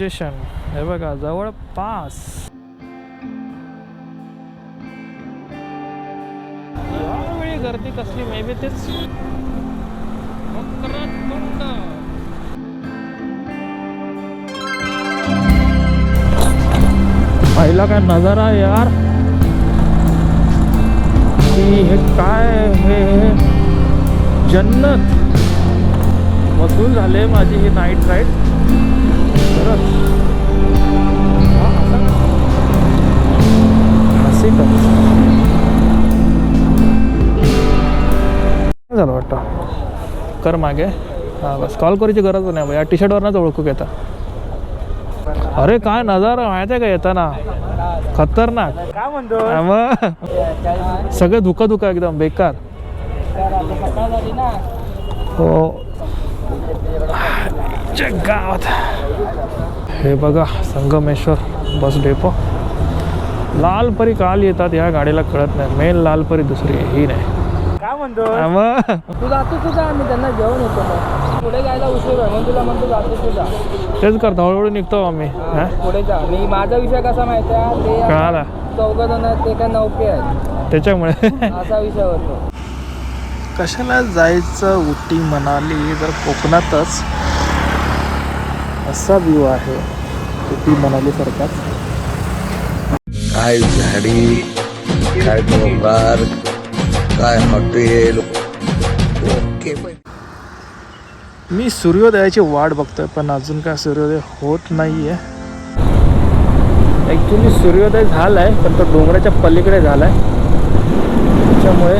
Station. हे बघा जवळपास. यावेळी गर्दी कसली मे बी तेच पहिला काय नजारा यार? की हे काय हे? जन्नत. वसूल झाले माझी ही नाईट राईड झालं वाटतं कर मागे हा बस कॉल करायची गरज नाही बा या टी शर्टवरनंच ओळखू घेता. अरे काय नजारा माहिती आहे का येताना? खतरनाक. काय म्हणतो मग. सगळं धुका धुका एकदम बेकार. हो. गावात. हे बघा संगमेश्वर बस डेपो लालपरी काल येतात या गाडीला कळत नाही. मेन लालपरी दुसरी आहे, ही नाही. काय म्हणतो? मग. तू जातो तुझा आम्ही त्यांना घेऊन येतो पुढे जायला उशीर आहे म्हणून तुला म्हणतो जातो तुझा तेच करतो हळूहळू निघतो आम्ही हा? पुढे जा. मी माझा विषय कसा माहिती आहे? ते कळाला. चौघ जण ते काय नौके आहेत. त्याच्यामुळे. असा विषय होतो. कशाला जायचं उटी मनाली जर कोकणातच असा व्ह्यू आहे उटी मनाली सारखाच काय झाडी काय डोंगर काय हॉटेल. ओके मी सूर्योदयाची वाट बघतोय पण अजून काय सूर्योदय होत नाहीये. ॲक्च्युली सूर्योदय झालाय पण तो डोंगराच्या पलीकडे झालाय. त्याच्यामुळे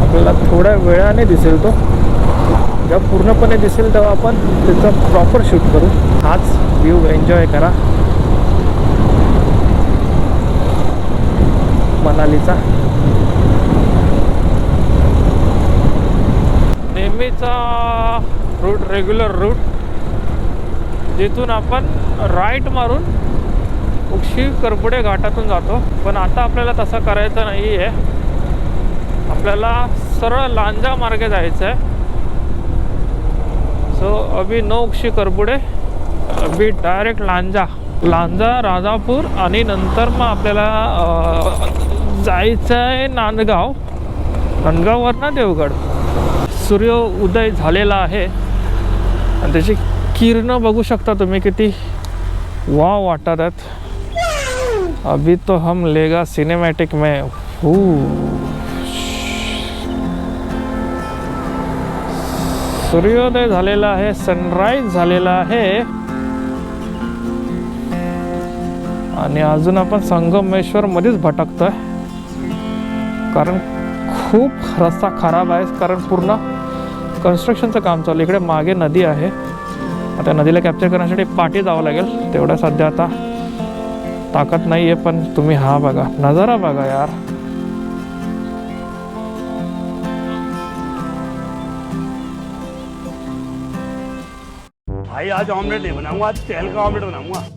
आपल्याला थोड्या वेळाने दिसेल तो. जेव्हा पूर्णपणे दिसेल तेव्हा आपण त्याचं प्रॉपर शूट करू. हाच व्ह्यू एन्जॉय करा. मनालीचा. नेहमीचा रूट रेग्युलर रूट जिथून आपण राईट मारून उक्षी करपुडे घाटातून जातो. पण आता आपल्याला तसं करायचं नाही आहे आपल्याला सरळ लांजा मार्गे जायचं आहे सो अभी नो उक्षी करपुडे. अभी डायरेक्ट लांजा. लांजा राजापूर आणि नंतर मग आपल्याला जायचं आहे नांदगाव. नांदगाववरनं देवगड. सूर्य उदय झालेला आहे. आणि त्याची किरणं बघू शकता तुम्ही किती वाव वाटत आहेत. अभी तो हम लेगा सिनेमॅटिक में. हू. सूर्योदय झालेला आहे सनराईज झालेला आहे. आणि अजून आपण संगमेश्वर मध्येच भटकतोय. कारण खूप रस्ता खराब आहे कारण पूर्ण कन्स्ट्रक्शनचं काम चालू आहे. इकडे मागे नदी आहे. आता नदीला कॅप्चर करण्यासाठी पाठी जावं लागेल. तेवढं सध्या आता ताकद नाही आहे पण तुम्ही हा बघा. नजारा बघा यार. भाई आज ऑमलेट नहीं बनाऊंगा आज तेल का ऑमलेट बनाऊंगा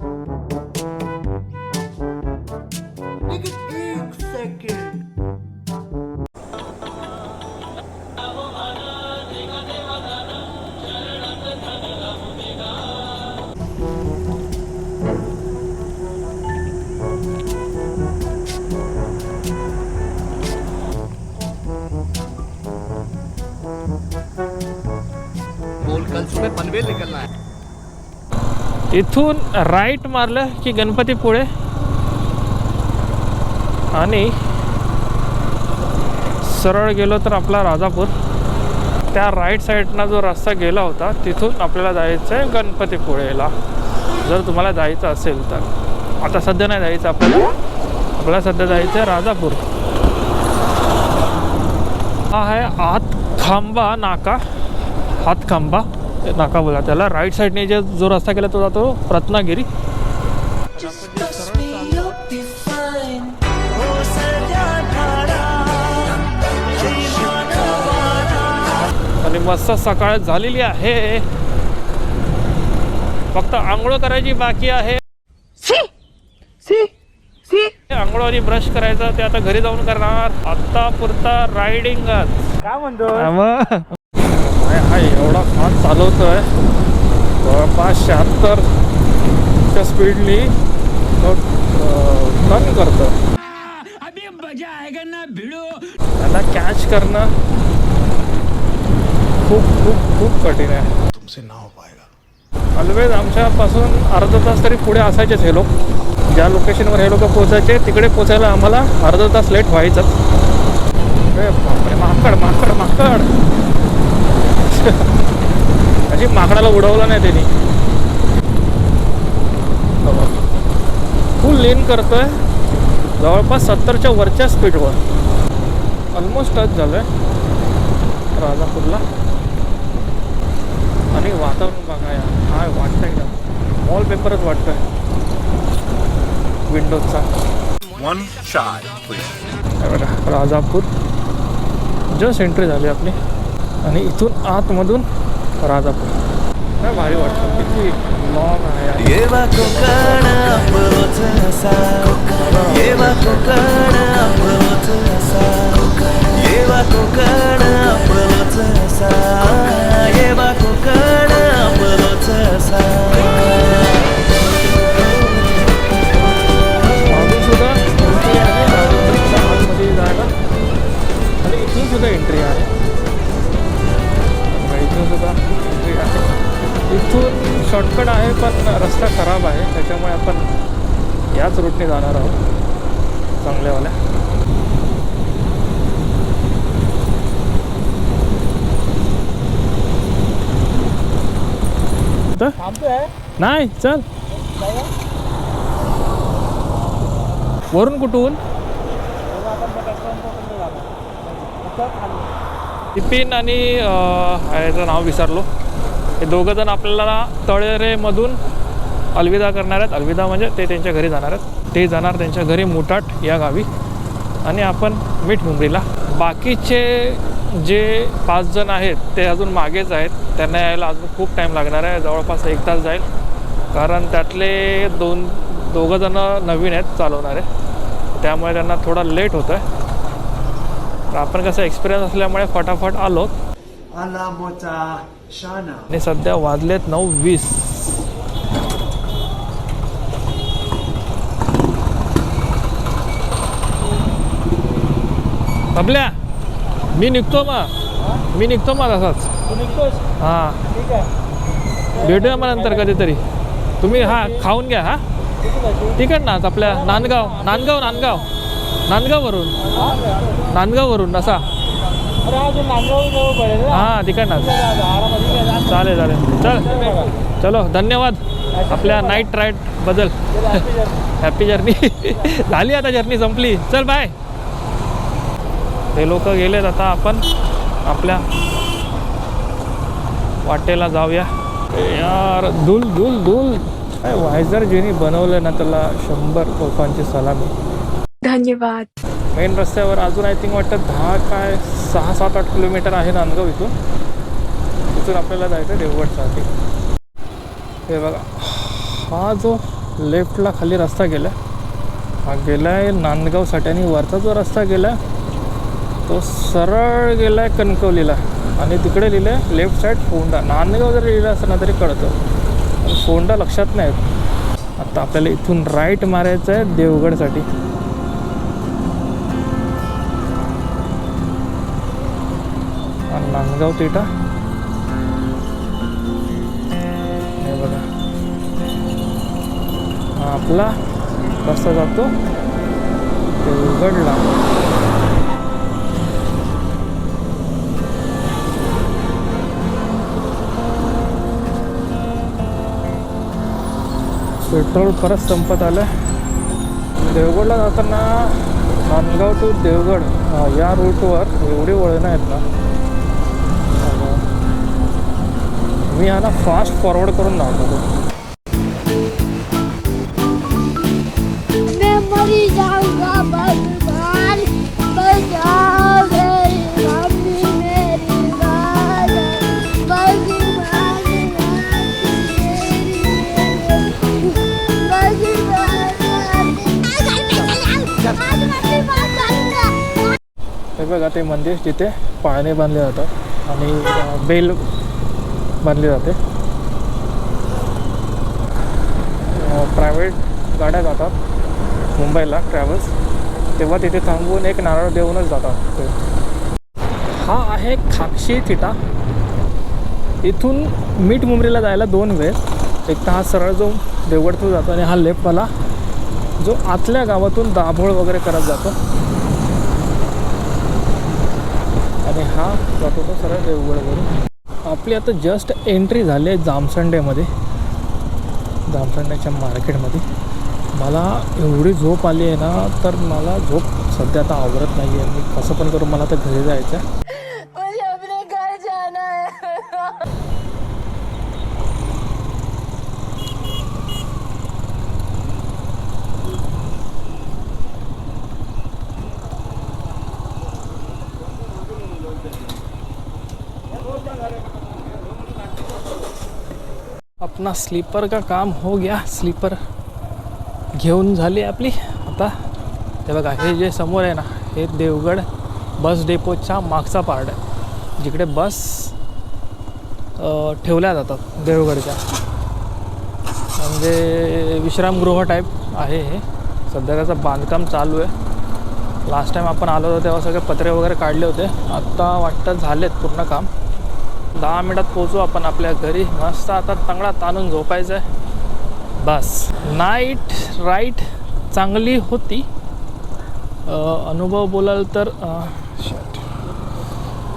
इथून राईट मारलं की गणपतीपुळे आणि सरळ गेलो तर आपला राजापूर. त्या राईट साईडनं जो रस्ता गेला होता तिथून आपल्याला जायचं आहे गणपतीपुळेला जर तुम्हाला जायचं असेल तर. आता सध्या नाही जायचं आपल्याला. आपल्याला सध्या जायचं आहे राजापूर. हा आहे हातखांबा नाका. हातखांबा. नाका बोला. त्याला राईट साईडने जे जो रस्ता गेला तो जातो रत्नागिरी. आणि मस्त सकाळ झालेली आहे. फक्त आंघोळ करायची बाकी आहे. आंघोळ आणि ब्रश करायचं ते आता घरी जाऊन करणार. आता पुरता रायडिंगच काय म्हणतो हा काय एवढा फास्ट चालवतोय. जवळपास शहात्तरच्या स्पीडनी तो टर्न करतो त्याला कॅच करणं खूप खूप खूप कठीण आहे. तुमसे ना हो पाएगा ऑलवेज आमच्यापासून अर्धा तास तरी पुढे असायचेच हे लोक. ज्या लोकेशनवर हे लोक पोचायचे तिकडे पोचायला आम्हाला अर्धा तास लेट बापरे माकड माकड माकड. अशी माकडाला उडवलं नाही त्यांनी. फुल लेन करतोय. जवळपास सत्तरच्या वरच्या स्पीडवर ऑलमोस्ट टच झालंय. राजापूरला. आणि वातावरण बघा या काय वाटतंय का वॉल पेपरच वाटतोय विंडोजचा वन हे बघा राजापूर. जस्ट एंट्री झाली आपली. आणि इथून आतमधून राजापूर. काय भारी वाटतं. किती लॉंग आहे यार. येवा कोकण रूटने जाणार आहोत. चांगल्यावाल्या. नाही चल. वरून कुठून? टिपिन आणि याचं नाव विसरलो. हे दोघं जण आपल्याला तळेरेमधून अलविदा करणार आहेत. अलविदा म्हणजे ते त्यांच्या घरी जाणार आहेत. ते जाणार त्यांच्या घरी मुटाट या गावी. आणि आपण मीठ मुंबरीला बाकीचे जे पाच जण आहेत ते अजून मागेच आहेत. त्यांना यायला अजून खूप टाईम लागणार आहे. जवळपास एक तास जाईल. कारण त्यातले दोन दोघं जणं नवीन आहेत चालवणारे. त्यामुळे त्यांना थोडा लेट होतं आहे आपण कसं एक्सपिरियन्स असल्यामुळे फटाफट आलो. आला मोचा शाना. आणि सध्या वाजलेत नऊ वीस. आपल्या मी निघतो मग. मी निघतो मग तसाच निघतोस? हां. ठीक आहे. भेटूया मग नंतर कधीतरी. तुम्ही हा खाऊन घ्या हा. किती जायची तिकडनं आपल्या नांदगाव नांदगाव नांदगाव. नांदगाववरून. नांदगाववरून असा. हा जो नांदगाव जवळ पडेल ना. हां तिकडनं. आरामध्ये काय जास्त चालेल चालेल. चल. चलो धन्यवाद. आपल्या night happy journey. Happy journey झाली आता जर्नी संपली. चल बाय. ते लोक गेलेत. आता आपण आपल्या वाटेला जाऊया. यार धूल धूल धूल. काय वायझर जेनी बनवलं ना त्याला शंभर तोफांची सलामी. धन्यवाद. मेन रस्त्यावर अजून आय थिंक वाटतं दहा काय सहा सात आठ किलोमीटर आहे नांदगाव इथून. तिथून आपल्याला जायचं देवगडसाठी. हे बघा. हा जो लेफ्टला खाली रस्ता गेला. हा गेला आहे नांदगावसाठी आणि वरचा जो रस्ता गेला तो सरळ गेला आहे कणकवलीला. आणि तिकडे लिहिलं आहे लेफ्ट साईड फोंडा. नांदगाव जरी लिहिलं असतं ना तरी कळतं. पण फोंडा लक्षात नाही येत. आता आपल्याला इथून राईट मारायचं आहे देवगडसाठी. आणि नांदगाव तिटा हे बघा. हा आपला रस्ता जातो? देवगडला. पेट्रोल परत संपत आलं. देवगडला जाताना नांदगाव टू देवगड या रूटवर एवढी वळणं आहेत ना. मी यांना फास्ट फॉरवर्ड करून लावतो मैं मरी हे बघा ते मंदिर जिथे पाळणे बांधले जातात आणि बेल बांधली जाते. प्रायव्हेट गाड्या जातात मुंबईला ट्रॅव्हल्स तेव्हा तिथे थांबून एक नारळ देऊनच जातात ते. हा आहे खाक्षी थिटा. इथून मीठ मुंबईला जायला दोन वेळ. एक तर हा सरळ जो देवगड जातो आणि हा लेफ्टवाला जो आतल्या गावातून दाभोळ वगैरे करत जातो. आणि हा जातो तो सरळ देवगडवरून. आपली आता जस्ट एंट्री झाली आहे जामसंडेमध्ये. जामसंडेच्या मार्केटमध्ये. मला एवढी झोप आली आहे ना तर मला झोप सध्या आता आवडत नाही आहे मी कसं पण करून मला आता घरी जायचं आहे मुझे अपने घर जाना है अपना स्लीपर का काम हो गया। स्लीपर घेऊन झाली आपली। आता हे बघा हे जे समोर आहे ना हे देवगड बस डेपोच्या मागचा पार्ट आहे. जिकडे बस ठेवल्या जातात देवगडच्या. म्हणजे विश्रामगृह टाईप आहे हे. सध्या त्याचं बांधकाम चालू आहे. लास्ट टाईम आपण आलो होतो तेव्हा सगळे पत्रे वगैरे काढले होते. आत्ता वाटतं झालेत पूर्ण काम. दहा मिनटात पोचू आपण आपल्या घरी. मस्त आता तंगडा ताणून झोपायचं आहे बस. नाईट राईट चांगली होती. अनुभव बोलाल तर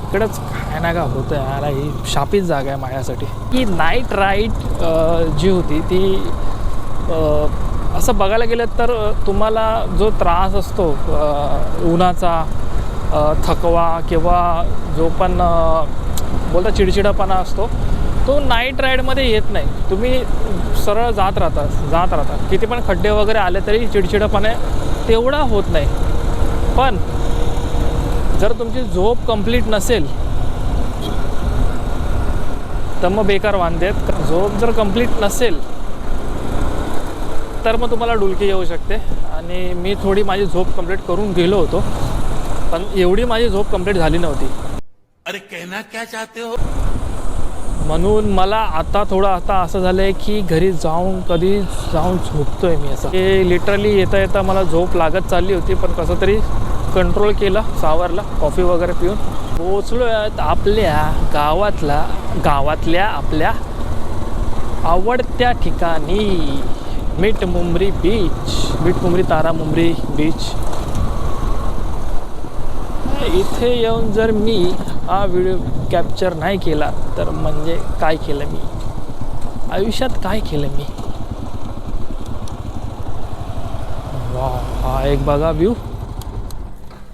इकडंच काय ना का होतं यार ही शापीच जागा आहे माझ्यासाठी. ही नाईट राईट जी होती ती असं बघायला गेलं तर तुम्हाला जो त्रास असतो उन्हाचा थकवा किंवा जो पण बोलता चिडचिडापणा असतो. तो नाईट राईडमध्ये येत नाही. तुम्ही सरळ जात राहता जात राहता. किती पण खड्डे वगैरे आले तरी चिडचिडापणा तेवढा होत नाही. पण जर तुमची झोप कंप्लीट नसेल तर मग बेकार वांदेत. झोप जर कंप्लीट नसेल तर मग तुम्हाला डुलकी येऊ शकते. आणि मी थोडी माझी झोप कंप्लीट करून गेलो होतो. पण एवढी माझी झोप कंप्लीट झाली नव्हती. अरे कहना क्या चाहते हो? म्हणून मला आता थोडं आता असं झालं आहे की घरी जाऊन कधी जाऊन झोपतोय मी असं. हे लिटरली येता येता मला झोप लागत चालली होती पण कसं तरी कंट्रोल केलं सावरला कॉफी वगैरे पिऊन. पोचलो आहेत आपल्या गावातला गावातल्या आपल्या आवडत्या ठिकाणी. मीठ मुंबरी बीच मीठ मुंबरी तारा मुंबरी बीच इथे येऊन जर मी हा व्हिडिओ कॅप्चर नाही केला तर म्हणजे काय केलं मी? आयुष्यात काय केलं मी? वा हा एक बघा व्ह्यू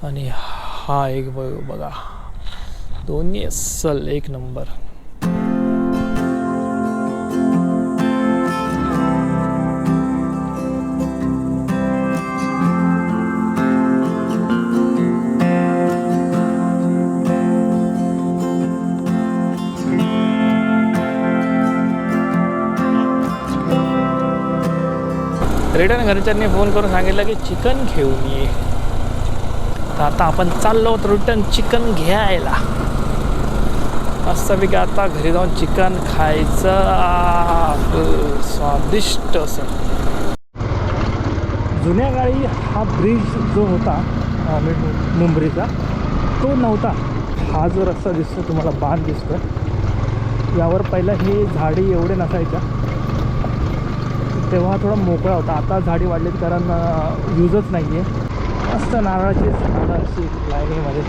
आणि हा एक बघा. दोन्ही असल एक नंबर रिटर्न घरच्यांनी फोन करून सांगितलं की चिकन घेऊन ये. तर आता आपण चाललो आहोत रिटर्न चिकन घ्यायला. असं की आता घरी जाऊन चिकन खायचं. स्वादिष्ट असं. जुन्या काळी हा ब्रिज जो होता मुंबईचा मुंबरीचा तो नव्हता. हा जो रस्ता दिसतो तुम्हाला बांध दिसतो यावर पहिला ही झाडी एवढे नसायच्या. तेव्हा थोडा मोकळा होता. आता झाडी वाढलीत कारण यूजच नाही आहे मस्त नारळाची झाडं अशी लायनीमध्ये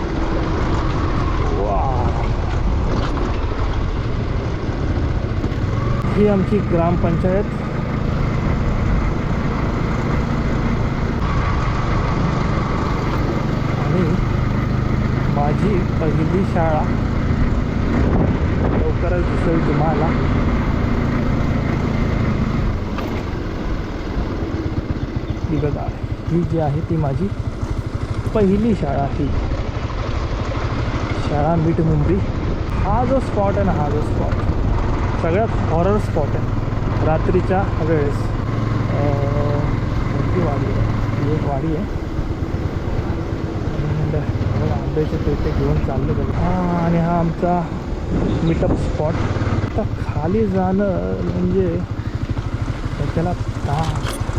वा ही आमची ग्रामपंचायत. आणि माझी पहिली शाळा लवकरच दिसेल तुम्हाला ही बघा ही जी आहे ती माझी पहिली शाळा ही. शाळा मीठ मुंबई. हा जो स्पॉट आहे ना हा जो स्पॉट सगळ्यात हॉरर स्पॉट आहे. रात्रीच्या वेळेस. मोठी वाडी आहे. ही एक वाडी आहे. आंब्याचे पेटे घेऊन चाललो बघा हा आणि हा आमचा मीटअप स्पॉट आता खाली जाणं म्हणजे त्याला ताप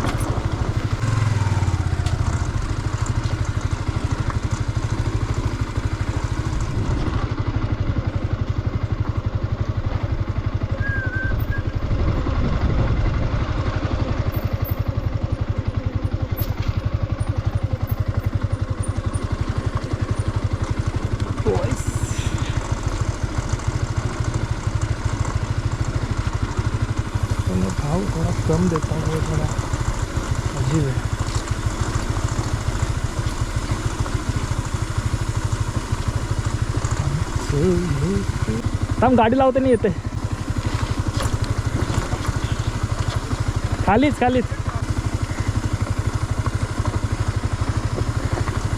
में भाव थोडा कम देता है वो थोड़ा अजीब है थांब गाडी लावते नाही येते. खालीच खालीच.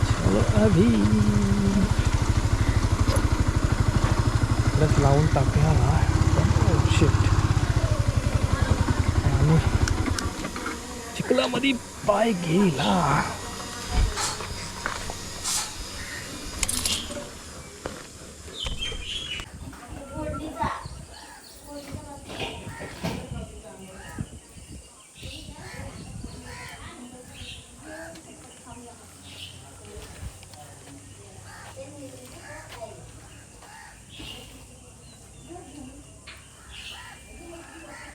चलो अभी. बस लावून टाकूया ना जंगलामध्ये पाय गेला